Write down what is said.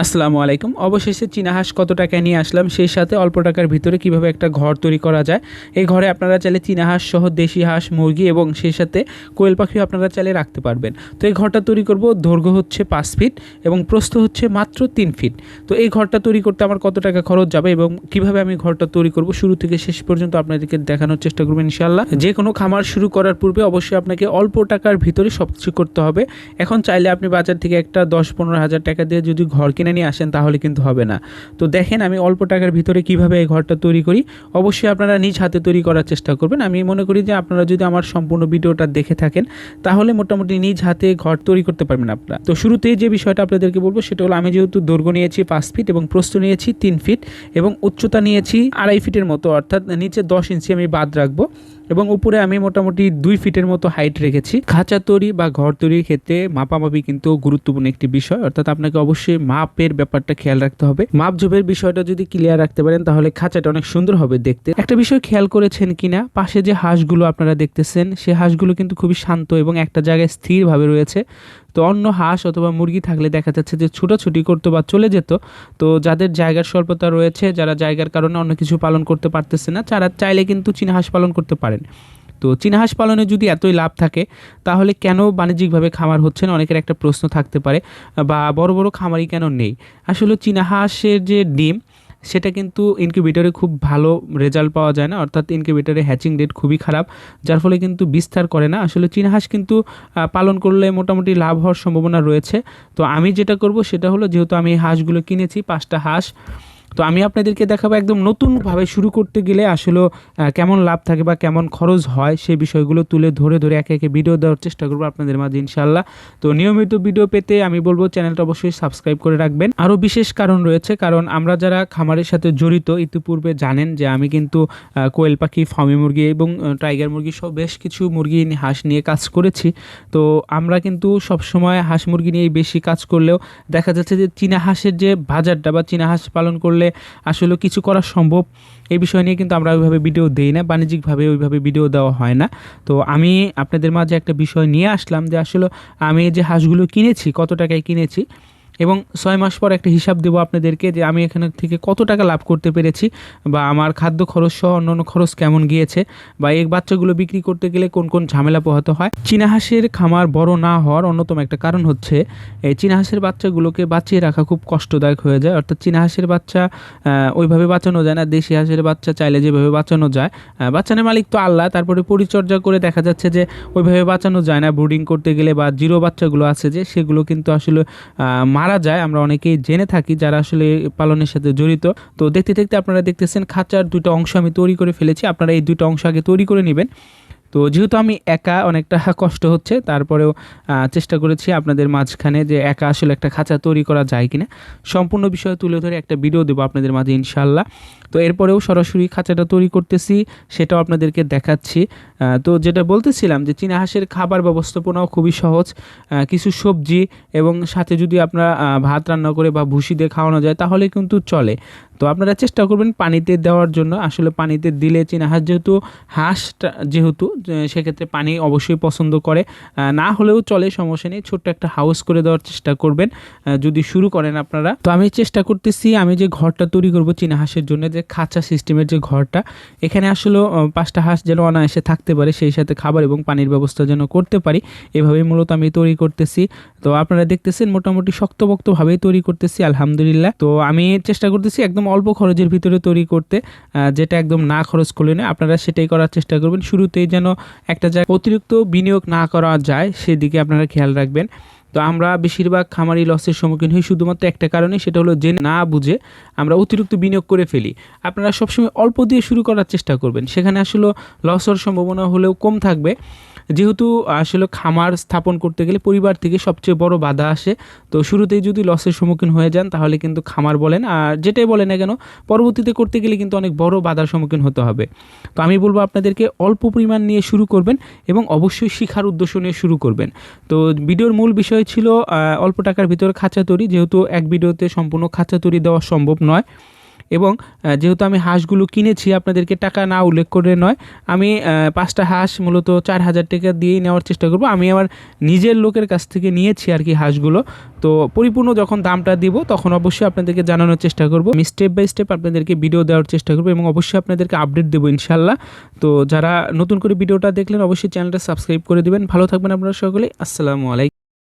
আসসালামু আলাইকুম। অবশেষে চীনা হাঁস কত টাকায় নিয়ে আসলাম? সেই সাথে অল্প টাকার ভিতরে কীভাবে একটা ঘর তৈরি করা যায়? এই ঘরে আপনারা চাইলে চীনা হাঁস সহ দেশি হাঁস, মুরগি এবং সেই সাথে কোয়েল পাখিও আপনারা চাইলে রাখতে পারবেন। তো এই ঘরটা তৈরি করব দৈর্ঘ্য হচ্ছে পাঁচ ফিট এবং প্রস্থ হচ্ছে মাত্র তিন ফিট। তো এই ঘরটা তৈরি করতে আমার কত টাকা খরচ যাবে এবং কীভাবে আমি ঘরটা তৈরি করব? শুরু থেকে শেষ পর্যন্ত আপনাদেরকে দেখানোর চেষ্টা করবেন ইনশাল্লাহ যে কোনো খামার শুরু করার পূর্বে অবশ্যই আপনাকে অল্প টাকার ভিতরে সব কিছু করতে হবে। এখন চাইলে আপনি বাজার থেকে একটা দশ পনেরো হাজার টাকা দিয়ে যদি ঘর কিনে নিয়ে আসেন তাহলে কিন্তু হবে না। তো দেখেন আমি অল্প টাকার ভিতরে কীভাবে এই ঘরটা তৈরি করি। অবশ্যই আপনারা নিজ হাতে তৈরি করার চেষ্টা করবেন। আমি মনে করি যে আপনারা যদি আমার সম্পূর্ণ ভিডিওটা দেখে থাকেন, তাহলে মোটামুটি নিজ হাতে ঘর তৈরি করতে পারবেন আপনারা। তো শুরুতেই যে বিষয়টা আপনাদেরকে বলব, সেটা হলো আমি যেহেতু দৈর্ঘ্য নিয়েছি পাঁচ ফিট এবং প্রস্থ নিয়েছি তিন ফিট এবং উচ্চতা নিয়েছি আড়াই ফিটের মতো, অর্থাৎ নিচে দশ ইঞ্চি আমি বাদ রাখব। এবং উপরে আমি মোটামুটি দুই ফিটের মতো হাইট রেখেছি। খাঁচা তৈরি বা ঘর তৈরির ক্ষেত্রে মাপামাপি কিন্তু গুরুত্বপূর্ণ একটি বিষয়। অর্থাৎ আপনাকে অবশ্যই মাপের ব্যাপারটা খেয়াল রাখতে হবে। মাপ ঝোপের বিষয়টা যদি ক্লিয়ার রাখতে পারেন, তাহলে খাঁচাটা অনেক সুন্দর হবে দেখতে। একটা বিষয় খেয়াল করেছেন কিনা? পাশে যে হাঁসগুলো আপনারা দেখতেছেন, সে হাঁসগুলো কিন্তু খুবই শান্ত এবং একটা জায়গায় স্থিরভাবে রয়েছে। তো অন্য হাঁস অথবা মুরগি থাকলে দেখা যাচ্ছে যে ছুটাছুটি করতো বা চলে যেত। তো যাদের জায়গার স্বল্পতা রয়েছে, যারা জায়গার কারণে অন্য কিছু পালন করতে পারতেছে না, তারা চাইলে কিন্তু চীনা হাঁস পালন করতে পারেন। তো চীনা হাঁস পালনে যদি এতই লাভ থাকে, তাহলে কেন বাণিজ্যিকভাবে খামার হচ্ছে না? অনেকের একটা প্রশ্ন থাকতে পারে, বা বড় বড় খামারই কেন নেই? আসলে চীনা হাঁসের যে ডিম সেটা কিন্তু ইনকিউবেটরে খুব ভালো রেজাল্ট পাওয়া যায় না। অর্থাৎ ইনকিউবেটরে হ্যাচিং রেট খুবই খারাপ, যার ফলে কিন্তু বিস্তার করে না। আসলে চীনহাঁস কিন্তু পালন করলে মোটামুটি লাভ হওয়ার সম্ভাবনা রয়েছে। তো আমি যেটা করব সেটা হলো, যেহেতু আমি এই হাঁসগুলো কিনেছি, পাঁচটা হাঁস তো আমি আপনাদেরকে দেখাবো একদম নতুনভাবে শুরু করতে গেলে আসলে কেমন লাভ থাকে বা কেমন খরচ হয় সেই বিষয়গুলো তুলে ধরে ধরে একে একে ভিডিও দেওয়ার চেষ্টা করব আপনাদের মাঝে ইনশাল্লাহ তো নিয়মিত ভিডিও পেতে আমি বলব চ্যানেলটা অবশ্যই সাবস্ক্রাইব করে রাখবেন। আরও বিশেষ কারণ রয়েছে, কারণ আমরা যারা খামারের সাথে জড়িত, ইতিপূর্বে জানেন যে আমি কিন্তু কোয়েল পাখি, ফার্মি মুরগি এবং টাইগার মুরগি সব বেশ কিছু মুরগি হাঁস নিয়ে কাজ করেছি। তো আমরা কিন্তু সবসময় হাঁস মুরগি নিয়েই বেশি কাজ করলেও দেখা যাচ্ছে যে চীনা হাঁসের যে বাজারটা বা চীনা হাঁস পালন করলে আসলে কিছু করা সম্ভব। এই বিষয় নিয়ে কিন্তু আমরা ওইভাবে ভিডিও দেই না, বাণিজ্যিকভাবে ওইভাবে ভিডিও দেওয়া হয় না। তো আমি আপনাদের মাঝে একটা বিষয় নিয়ে আসলাম যে আসলে আমি যে হাঁসগুলো কিনেছি, কত টাকায় কিনেছি এবং ছয় মাস পর একটা হিসাব দেবো আপনাদেরকে যে আমি এখানে থেকে কত টাকা লাভ করতে পেরেছি বা আমার খাদ্য খরচ সহ অন্যান্য খরচ কেমন গিয়েছে বা এই বাচ্চাগুলো বিক্রি করতে গেলে কোন কোন ঝামেলা পোহাতে হয়। চীনা হাঁসের খামার বড় না হওয়ার অন্যতম একটা কারণ হচ্ছে, এই চীনা হাঁসের বাচ্চাগুলোকে বাঁচিয়ে রাখা খুব কষ্টদায়ক হয়ে যায়। অর্থাৎ চীনা হাঁসের বাচ্চা ওইভাবে বাঁচানো যায় না। দেশি হাঁসের বাচ্চা চাইলে যেভাবে বাঁচানো যায় বাচ্চানের মালিক তো আল্লাহ। তারপরে পরিচর্যা করে দেখা যাচ্ছে যে ওইভাবে বাঁচানো যায় না। ব্রুডিং করতে গেলে বা জিরো বাচ্চাগুলো আছে যে, সেগুলো কিন্তু আসলে মারা যায়, আমরা অনেকেই জেনে থাকি যারা আসলে পালনের সাথে জড়িত। তো দেখতে দেখতে আপনারা দেখতেছেন খাঁচার দুটো অংশ আমি তৈরি করে ফেলেছি। আপনারা এই দুটো অংশ আগে তৈরি করে নেবেন। তো যেহেতু আমি একা অনেকটা কষ্ট হচ্ছে, তারপরেও চেষ্টা করেছি আপনাদের মাঝখানে যে একা আসলে একটা খাঁচা তৈরি করা যায় কিনা। সম্পূর্ণ বিষয় তুলে ধরে একটা ভিডিও দেবো আপনাদের মাঝে ইনশাল্লাহ তো এরপরেও সরাসরি খাঁচাটা তৈরি করতেছি, সেটাও আপনাদেরকে দেখাচ্ছি। তো যেটা বলতেছিলাম যে চীনা হাঁসের খাবার ব্যবস্থাপনাও খুবই সহজ। কিছু সবজি এবং সাথে যদি আপনারা ভাত রান্না করে বা ভুসি দিয়ে খাওয়ানো যায়, তাহলে কিন্তু চলে। তো আপনারা চেষ্টা করবেন পানিতে দেওয়ার জন্য। আসলে পানিতে দিলে চীনা হাঁস যেহেতু, হাঁসটা যেহেতু সেক্ষেত্রে পানি অবশ্যই পছন্দ করে। না হলেও চলে, সমস্যা নেই। ছোট্ট একটা হাউস করে দেওয়ার চেষ্টা করবেন। যদি শুরু করেন আপনারা। তো আমি চেষ্টা করতেছি, আমি যে ঘরটা তৈরি করব চীনা হাঁসের জন্য, যে খাঁচা সিস্টেমের যে ঘরটা, এখানে আসলে পাঁচটা হাঁস যেন অনায়াসে থাকতে পারে, সেই সাথে খাবার এবং পানির ব্যবস্থা যেন করতে পারি, এভাবেই মূলত আমি তৈরি করতেছি। তো আপনারা দেখতেছেন, মোটামুটি শক্তপোক্তভাবেই তৈরি করতেছি, আলহামদুলিল্লাহ। তো আমি চেষ্টা করতেছি একদম অল্প খরচের ভিতরে তৈরি করতে যেটা একদম না খরচ করলে না আপনারা সেটাই করার চেষ্টা করবেন। শুরুতেই যেন একটা জায়গায় অতিরিক্ত বিনিয়োগ না করা যায়, সেদিকে আপনারা খেয়াল রাখবেন। তো আমরা বেশিরভাগ খামারি লসের সম্মুখীন হই শুধুমাত্র একটা কারণে সেটা হলো যে না বুঝে আমরা অতিরিক্ত বিনিয়োগ করে ফেলি। আপনারা সবসময় অল্প দিয়ে শুরু করার চেষ্টা করবেন। সেখানে আসলে লস হওয়ার সম্ভাবনা হলেও কম থাকবে। যেহেতু আসলে খামার স্থাপন করতে গেলে পরিবার থেকে সবচেয়ে বড় বাধা আসে। তো শুরুতেই যদি লসের সম্মুখীন হয়ে যান, তাহলে কিন্তু খামার বলেন, আর যেটাই বলেন না কেন, পরবর্তীতে করতে গেলে কিন্তু অনেক বড় বাধার সম্মুখীন হতে হবে। তো আমি বলব আপনাদেরকে অল্প পরিমাণ নিয়ে শুরু করবেন এবং অবশ্যই শিখার উদ্দেশ্য নিয়ে শুরু করবেন। তো ভিডিওর মূল বিষয় ছিল অল্প টাকার ভিতরে খাঁচা তৈরি, যেহেতু এক ভিডিওতে সম্পূর্ণ খাঁচা তৈরি দেওয়া সম্ভব নয়। এবং যেহেতু আমি হাঁসগুলো কিনেছি, আপনাদেরকে টাকা না উল্লেখ করে নয়, আমি পাঁচটা হাঁস মূলত চার হাজার টাকা দিয়েই নেওয়ার চেষ্টা করব। আমি আমার নিজের লোকের কাছ থেকে নিয়েছি আর কি হাঁসগুলো। তো পরিপূর্ণ যখন দামটা দিব, তখন অবশ্যই আপনাদেরকে জানানোর চেষ্টা করব। আমি স্টেপ বাই স্টেপ আপনাদেরকে ভিডিও দেওয়ার চেষ্টা করব এবং অবশ্যই আপনাদেরকে আপডেট দেবো ইনশাল্লাহ তো যারা নতুন করে ভিডিওটা দেখলেন, অবশ্যই চ্যানেলটা সাবস্ক্রাইব করে দেবেন। ভালো থাকবেন আপনারা সকলে। আসসালামু আলাইকুম।